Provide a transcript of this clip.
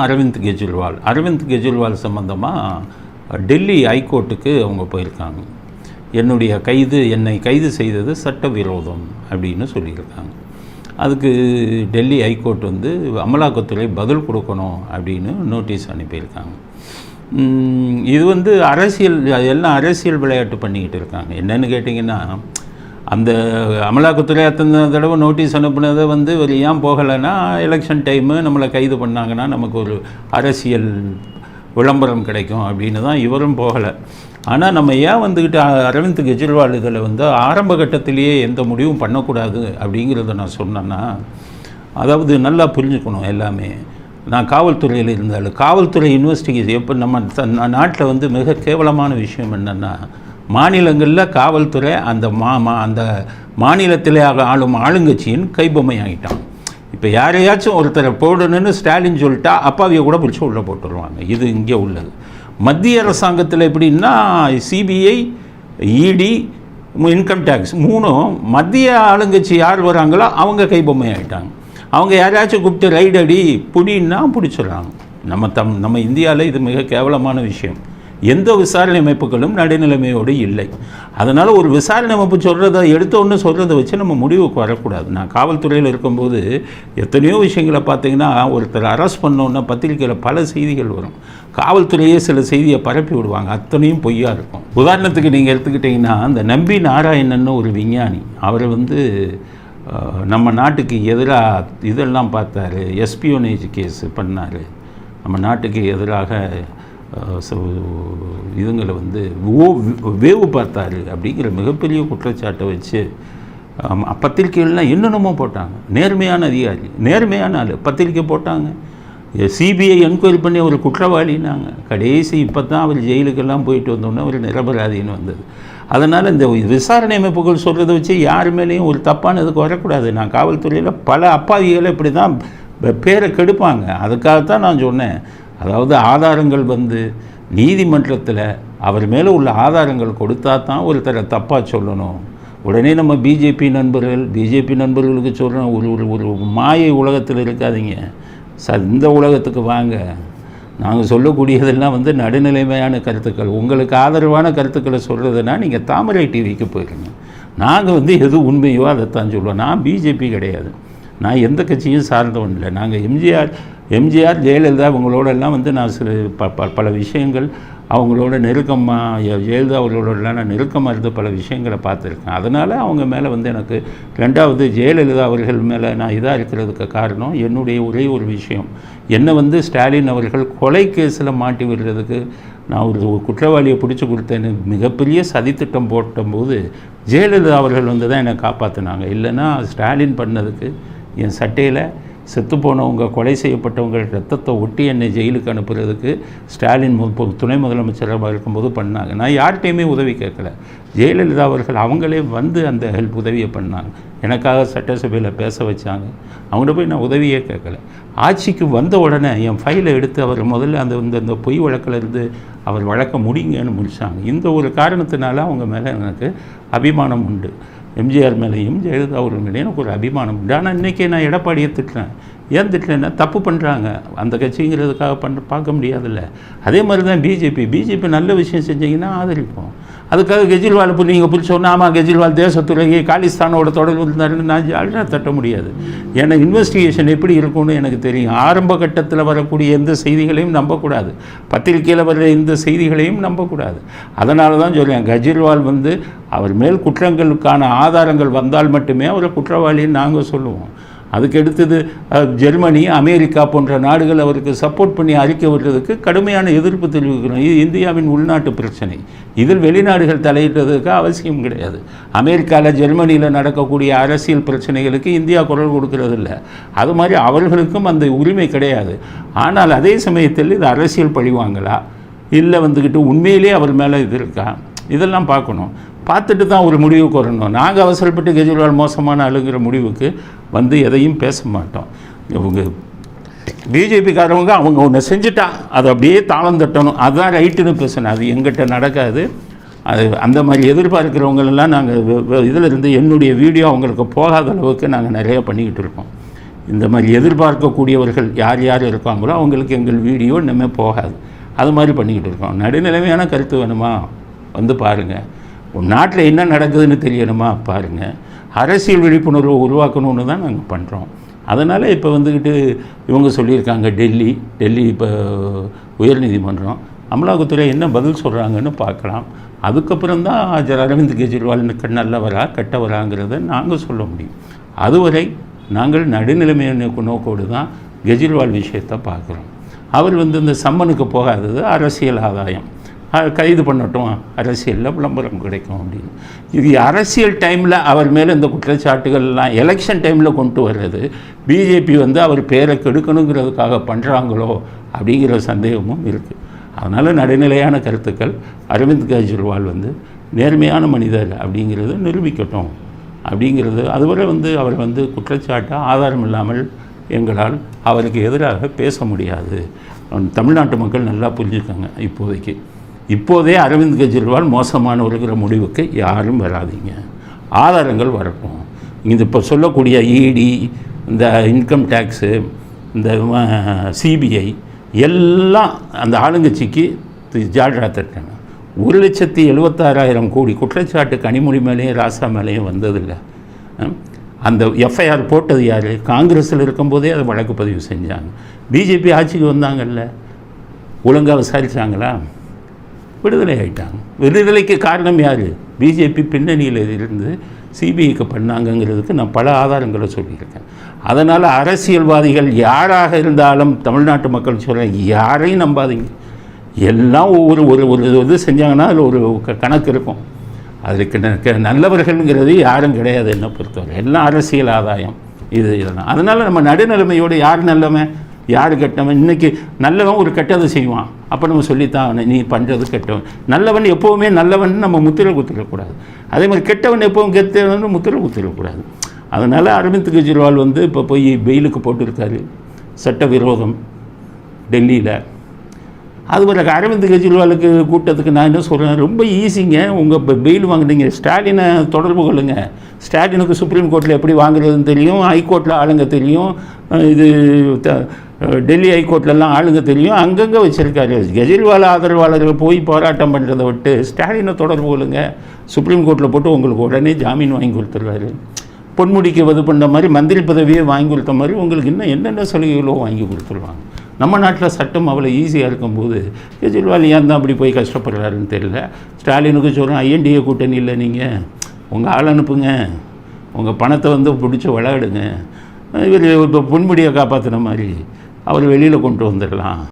அரவிந்த் கெஜ்ரிவால். அரவிந்த் கெஜ்ரிவால் சம்மந்தமாக டெல்லி ஹைகோர்ட்டுக்கு அவங்க போயிருக்காங்க. என்னுடைய கைது என்னை கைது செய்தது சட்டவிரோதம் அப்படின்னு சொல்லியிருக்காங்க. அதுக்கு டெல்லி ஹைகோர்ட் வந்து அமலாக்கத்துறை பதில் கொடுக்கணும் அப்படின்னு நோட்டீஸ் அனுப்பியிருக்காங்க. இது வந்து அரசியல் எல்லாம் அரசியல் விளையாட்டு பண்ணிக்கிட்டு இருக்காங்க. என்னன்னு கேட்டிங்கன்னா அந்த அமலாக்கத்துறை அத்தனை தடவை நோட்டீஸ் அனுப்புனதை வந்து ஒரு ஏன் போகலைன்னா எலெக்ஷன் டைமு நம்மளை கைது பண்ணாங்கன்னா நமக்கு ஒரு அரசியல் விளம்பரம் கிடைக்கும் அப்படின்னு தான் இவரும் போகலை. ஆனால் நம்ம ஏன் வந்துக்கிட்டு அரவிந்த் கெஜ்ரிவால் இதில் வந்து ஆரம்ப கட்டத்திலேயே எந்த முடிவும் பண்ணக்கூடாது அப்படிங்கிறத நான் சொன்னேன்னா அதாவது நல்லா புரிஞ்சுக்கணும் எல்லாமே. நான் காவல்துறையில் இருந்தாலும் காவல்துறை இன்வெஸ்டிகேஷன் எப்போ நம்ம நாட்டில் வந்து மிக கேவலமான விஷயம் என்னென்னா மாநிலங்களில் காவல்துறை அந்த மா மா- அந்த மாநிலத்தில் ஆளும் ஆளுங்கட்சியின் கைபொம்மையாகிட்டான். இப்போ யாரையாச்சும் ஒருத்தரை போடணும்னு ஸ்டாலின் சொல்லிட்டா அப்பாவியை கூட பிடிச்சி உள்ளே போட்டுருவாங்க. இது இங்கே உள்ளது. மத்திய அரசாங்கத்தில் எப்படின்னா சிபிஐ இடி இன்கம் டேக்ஸ் மூணும் மத்திய ஆளுங்கட்சி யார் வராங்களோ அவங்க கைபொம்மை ஆகிட்டாங்க அவங்க யாரையாச்சும் கூப்பிட்டு ரைடு அடி புடின்னா பிடிச்சிடுறாங்க. நம்ம தம் நம்ம இந்தியாவில் இது மிக கேவலமான விஷயம். எந்த விசாரணை அமைப்புகளும் நடுநிலைமையோடு இல்லை. அதனால் ஒரு விசாரணை அமைப்பு சொல்கிறத எடுத்த ஒன்று சொல்கிறத வச்சு நம்ம முடிவுக்கு வரக்கூடாது. நான் காவல்துறையில் இருக்கும்போது எத்தனையோ விஷயங்களை பார்த்தீங்கன்னா ஒருத்தர் அரெஸ்ட் பண்ணோன்னா பத்திரிக்கையில் பல செய்திகள் வரும். காவல்துறையே சில செய்தியை பரப்பி விடுவாங்க. அத்தனையும் பொய்யாக இருக்கும். உதாரணத்துக்கு நீங்கள் எடுத்துக்கிட்டிங்கன்னா அந்த நம்பி நாராயணன்னு ஒரு விஞ்ஞானி அவர் வந்து நம்ம நாட்டுக்கு எதிராக இதெல்லாம் பார்த்தாரு. எஸ்பியோனேஜ் கேஸ் பண்ணார். நம்ம நாட்டுக்கு எதிராக அஹ், இதுங்களை வந்து ஓ வேவு பார்த்தாரு அப்படிங்கிற மிகப்பெரிய குற்றச்சாட்டை வச்சு பத்திரிகைகள்லாம் பத்திரிக்கைகள்லாம் என்னென்னமோ போட்டாங்க. நேர்மையான அதிகாரி நேர்மையான ஆள் பத்திரிக்கை போட்டாங்க. சிபிஐ என்கொயரி பண்ணி அவர் குற்றவாளினாங்க. கடைசி இப்போ தான் அவர் ஜெயிலுக்கெல்லாம் போயிட்டு வந்தோன்னே அவர் நிரபராதின்னு வந்தது. அதனால் இந்த விசாரணை அமைப்புகள் சொல்கிறத வச்சு யார் மேலேயும் ஒரு தப்பானதுக்கு வரக்கூடாது. நான் காவல்துறையில் பல அப்பாவிகளை இப்படி தான் பேரை கெடுப்பாங்க. அதுக்காகத்தான் நான் சொன்னேன். அதாவது ஆதாரங்கள் வந்து நீதிமன்றத்தில் அவர் மேலே உள்ள ஆதாரங்கள் கொடுத்தா தான் ஒருத்தரை தப்பாக சொல்லணும். உடனே நம்ம பிஜேபி நண்பர்கள் பிஜேபி நண்பர்களுக்கு சொல்கிறோம் ஒரு ஒரு ஒரு மாயை உலகத்தில் இருக்காதீங்க. ச இந்த உலகத்துக்கு வாங்க. நாங்கள் சொல்லக்கூடியதெல்லாம் வந்து நடுநிலைமையான கருத்துக்கள். உங்களுக்கு ஆதரவான கருத்துக்களை சொல்கிறதுனா நீங்கள் தாமரை டிவிக்கு போயிருங்க. நாங்கள் வந்து எது உண்மையோ அதைத்தான் சொல்லுவோம். நான் பிஜேபி கிடையாது. நான் எந்த கட்சியும் சார்ந்தவன் இல்லை. நாங்கள் எம்ஜிஆர் எம்ஜிஆர் ஜெயலலிதா இவங்களோட எல்லாம் வந்து நான் சில ப ப- பல விஷயங்கள் அவங்களோட நெருக்கமாக ஜெயலலிதா அவர்களோடலாம் நான் நெருக்கமாக இருந்த பல விஷயங்களை பார்த்துருக்கேன். அதனால் அவங்க மேலே வந்து எனக்கு ரெண்டாவது ஜெயலலிதா அவர்கள் மேலே நான் இதாக இருக்கிறதுக்கு காரணம் என்னுடைய ஒரே ஒரு விஷயம். என்னை வந்து ஸ்டாலின் அவர்கள் கொலை கேஸில் மாட்டி விடுறதுக்கு நான் ஒரு ஒரு குற்றவாளியை பிடிச்சி கொடுத்தேன்னு மிகப்பெரிய சதித்திட்டம் போட்டபோது ஜெயலலிதா அவர்கள் வந்து தான் என்னை காப்பாற்றினாங்க இல்லைன்னா ஸ்டாலின் பண்ணதுக்கு என் சட்டையில் செத்துப்போனவங்க கொலை செய்யப்பட்டவங்க ரத்தத்தை ஒட்டி என்னை ஜெயிலுக்கு அனுப்புறதுக்கு ஸ்டாலின் துணை முதலமைச்சராக இருக்கும்போது பண்ணாங்க. நான் யார்கிட்டையுமே உதவி கேட்கல. ஜெயலலிதா அவர்கள் அவங்களே வந்து அந்த ஹெல்ப் உதவியை பண்ணாங்க. எனக்காக சட்டசபையில் பேச வச்சாங்க. அவங்கள்ட்ட போய் நான் உதவியே கேட்கல. ஆட்சிக்கு வந்த உடனே என் ஃபைலை எடுத்து அவர் முதல்ல அந்த இந்த இந்த பொய் வழக்கில் இருந்து அவர் வழக்க முடிங்கன்னு முடித்தாங்க இந்த ஒரு காரணத்தினால அவங்க மேலே எனக்கு அபிமானம் உண்டு. எம்ஜிஆர் மேலேயும் ஜெயலலிதா அவர்கள் மேலேயும் எனக்கு ஒரு அபிமானம் உண்டு. ஆனால் இன்றைக்கி நான் எடப்பாடியை திட்டுறேன் ஏன் திட்டுறேன்னா தப்பு பண்ணுறாங்க அந்த கட்சிங்கிறதுக்காக பண்ண பார்க்க முடியாதுல்ல. அதே மாதிரி தான் பிஜேபி. பிஜேபி நல்ல விஷயம் செஞ்சீங்கன்னா ஆதரிப்போம். அதுக்காக கெஜ்ரிவால் இப்போ நீங்கள் பிடிச்சோன்னா ஆமாம் கெஜ்ரிவால் தேசத்துறை காலிஸ்தானோட தொடர்பு இருந்தாருன்னு நான் ஜாலியாக தட்ட முடியாது. ஏன்னா இன்வெஸ்டிகேஷன் எப்படி இருக்கும்னு எனக்கு தெரியும். ஆரம்ப கட்டத்தில் வரக்கூடிய எந்த செய்திகளையும் நம்பக்கூடாது. பத்திரிக்கையில் வர்ற எந்த செய்திகளையும் நம்பக்கூடாது. அதனால தான் சொல்கிறேன் கெஜ்ரிவால் வந்து அவர் மேல் குற்றங்களுக்கான ஆதாரங்கள் வந்தால் மட்டுமே அவரை குற்றவாளின்னு நாங்கள் சொல்லுவோம். அதுக்கு அடுத்தது ஜெர்மனி அமெரிக்கா போன்ற நாடுகள் அவருக்கு சப்போர்ட் பண்ணி அறிக்கை விடுறதுக்கு கடுமையான எதிர்ப்பு தெரிவிக்கிறோம். இது இந்தியாவின் உள்நாட்டு பிரச்சனை. இதில் வெளிநாடுகள் தலையிட்டதுக்கு அவசியம் கிடையாது. அமெரிக்காவில் ஜெர்மனியில் நடக்கக்கூடிய அரசியல் பிரச்சனைகளுக்கு இந்தியா குரல் கொடுக்கறதில்ல. அது மாதிரி அவர்களுக்கும் அந்த உரிமை கிடையாது. ஆனால் அதே சமயத்தில் இது அரசியல் பழிவாங்களா இல்லை வந்துக்கிட்டு உண்மையிலே அவர் மேலே இது இருக்கா? இதெல்லாம் பார்க்கணும். பார்த்துட்டு தான் ஒரு முடிவுக்கு வரணும். நாங்கள் அவசரப்பட்டு கெஜ்ரிவால் மோசமான ஆளுங்கிற முடிவுக்கு வந்து எதையும் பேச மாட்டோம். இவங்க பிஜேபிக்காரவங்க அவங்க ஒன்று செஞ்சுட்டா அதை அப்படியே தாளம் தட்டணும். அதுதான் ரைட்டுன்னு பேசணும். அது எங்கிட்ட நடக்காது. அது அந்த மாதிரி எதிர்பார்க்குறவங்களெல்லாம் நாங்கள் இதில் இருந்து என்னுடைய வீடியோ அவங்களுக்கு போகாத அளவுக்கு நாங்கள் நிறைய பண்ணிக்கிட்டு இருக்கோம். இந்த மாதிரி எதிர்பார்க்கக்கூடியவர்கள் யார் யார் இருக்காங்களோ அவங்களுக்கு எங்கள் வீடியோ இன்னுமே போகாது. அது மாதிரி பண்ணிக்கிட்டு இருக்கோம். நடுநிலைமையான கருத்து வேணுமா? வந்து பாருங்கள் நாட்டில் என்ன நடக்குதுன்னு தெரியணுமா? பாருங்கள் அரசியல் விழிப்புணர்வு உருவாக்கணும்னு தான் நாங்கள் பண்ணுறோம் அதனால் இப்போ வந்துக்கிட்டு இவங்க சொல்லியிருக்காங்க டெல்லி. டெல்லி இப்போ உயர்நீதிமன்றம். அமலாக்கத்துறை என்ன பதில் சொல்கிறாங்கன்னு பார்க்கலாம். அதுக்கப்புறம் தான் ஆஜர் அரவிந்த் கெஜ்ரிவால் நல்லவரா கெட்டவராங்கிறத நாங்கள் சொல்ல முடியும். அதுவரை நாங்கள் நடுநிலைமை நோக்கோடு தான் கெஜ்ரிவால் விஷயத்தை பார்க்குறோம். அவர் வந்து இந்த சம்மனுக்கு போகாதது அரசியல் ஆதாயம். கைது பண்ணட்டும் அரசியலில் விளம்பரம் கிடைக்கும் அப்படின்னு. இது அரசியல் டைமில் அவர் மேலே இந்த குற்றச்சாட்டுகள்லாம் எலெக்ஷன் டைமில் கொண்டு வர்றது பிஜேபி வந்து அவர் பேரை கெடுக்கணுங்கிறதுக்காக பண்ணுறாங்களோ அப்படிங்கிற சந்தேகமும் இருக்குது அதனால் நடுநிலையான கருத்துக்கள் அரவிந்த் கெஜ்ரிவால் வந்து நேர்மையான மனிதர் அப்படிங்கிறத நிரூபிக்கட்டும் அப்படிங்கிறது. அதுவரை வந்து அவர் வந்து குற்றச்சாட்டாக ஆதாரம் இல்லாமல் எங்களால் அவருக்கு எதிராக பேச முடியாது. தமிழ்நாட்டு மக்கள் நல்லா புரிஞ்சுக்கோங்க இப்போதைக்கு. இப்போதே அரவிந்த் கெஜ்ரிவால் மோசமானவருங்கிற முடிவுக்கு யாரும் வராதீங்க. ஆதாரங்கள் வரட்டும். இது இப்போ சொல்லக்கூடிய இடி இந்த இன்கம் டேக்ஸு இந்த சிபிஐ எல்லாம் அந்த ஆளுங்கட்சிக்கு ஜால்ரா தட்டாங்க ஒரு லட்சத்தி எழுபத்தாறாயிரம் கோடி குற்றச்சாட்டு கனிமொழி மேலேயும் ராசா மேலேயும் வந்ததில்லை. அந்த எஃப்ஐஆர் போட்டது யார்? காங்கிரஸில் இருக்கும்போதே அதை வழக்கு பதிவு செஞ்சாங்க. பிஜேபி ஆட்சிக்கு வந்தாங்கல்ல. ஒழுங்காக விசாரித்தாங்களா விடுதலை ஆயிட்டாங்க விடுதலைக்கு காரணம் யார்? பிஜேபி பின்னணியில் இருந்து சிபிஐக்கு பண்ணாங்கங்கிறதுக்கு நான் பல ஆதாரங்களை சொல்லியிருக்கேன். அதனால் அரசியல்வாதிகள் யாராக இருந்தாலும் தமிழ்நாட்டு மக்கள் சொல்கிறேன் யாரையும் நம்பாதீங்க. எல்லாம் ஒவ்வொரு ஒரு ஒரு இது செஞ்சாங்கன்னா அதில் ஒரு க- கணக்கு இருக்கும். அதுக்கு ந- நல்லவர்கள்ங்கிறது யாரும் கிடையாது என்ன பொறுத்தவரை. எல்லாம் அரசியல் ஆதாயம். இது இதெல்லாம். அதனால் நம்ம நடுநிலைமையோடு யார் நல்லவன்? யார் கெட்டவன்? இன்றைக்கி நல்லவன் ஒரு கெட்டதை செய்வான். அப்போ நம்ம சொல்லித்தான் நீ பண்ணுறது கெட்டவன். நல்லவன் எப்போவுமே நல்லவன் நம்ம முத்திரை குத்திடக்கூடாது. அதே மாதிரி கெட்டவன் எப்போவும் கெட்டவன் முத்திரை குத்திடக்கூடாது. அதனால் அரவிந்த் கெஜ்ரிவால் வந்து இப்போ போய் பெயிலுக்கு போட்டிருக்காரு. சட்டவிரோதம். டெல்லியில். அது ஒரு அரவிந்த் கெஜ்ரிவாலுக்கு கூட்டத்துக்கு நான் என்ன சொல்கிறேன் ரொம்ப ஈஸிங்க உங்கள் இப்போ பெயில் வாங்குனீங்க. ஸ்டாலினை தொடர்பு கொள்ளுங்க. ஸ்டாலினுக்கு சுப்ரீம் கோர்ட்டில் எப்படி வாங்குறதுன்னு தெரியும் ஹைகோர்ட்டில் ஆளுங்க தெரியும் இது த- டெல்லி ஹைகோர்ட்லலாம் ஆளுங்க தெரியும் அங்கங்கே வச்சுருக்காரு. கெஜ்ரிவால் ஆதரவாளர்கள் போய் போராட்டம் பண்ணுறதை விட்டு ஸ்டாலினை தொடர்பு கொள்ளுங்க. சுப்ரீம் கோர்ட்டில் போட்டு உங்களுக்கு உடனே ஜாமீன் வாங்கி கொடுத்துருவாரு பொன்முடிக்கு இது பண்ண மாதிரி மந்திரி பதவியை வாங்கி கொடுத்த மாதிரி உங்களுக்கு இன்னும் என்னென்ன சலுகைகளோ வாங்கி கொடுத்துருவாங்க. நம்ம நாட்டில் சட்டம் அவ்வளோ ஈஸியாக இருக்கும்போது கெஜ்ரிவால் ஏன் தான் அப்படி போய் கஷ்டப்படுறாருன்னு தெரியல. ஸ்டாலினுக்கு சொல்கிறோம் ஐஎன்டிஏ கூட்டணி இல்லை நீங்கள் உங்கள் ஆள் அனுப்புங்க. உங்கள் பணத்தை வந்து பிடிச்சி விளையாடுங்க. இவர் இப்போ பொன்முடியை காப்பாற்றின மாதிரி அவர் வெளியில் கொண்டு வந்துடலாம்.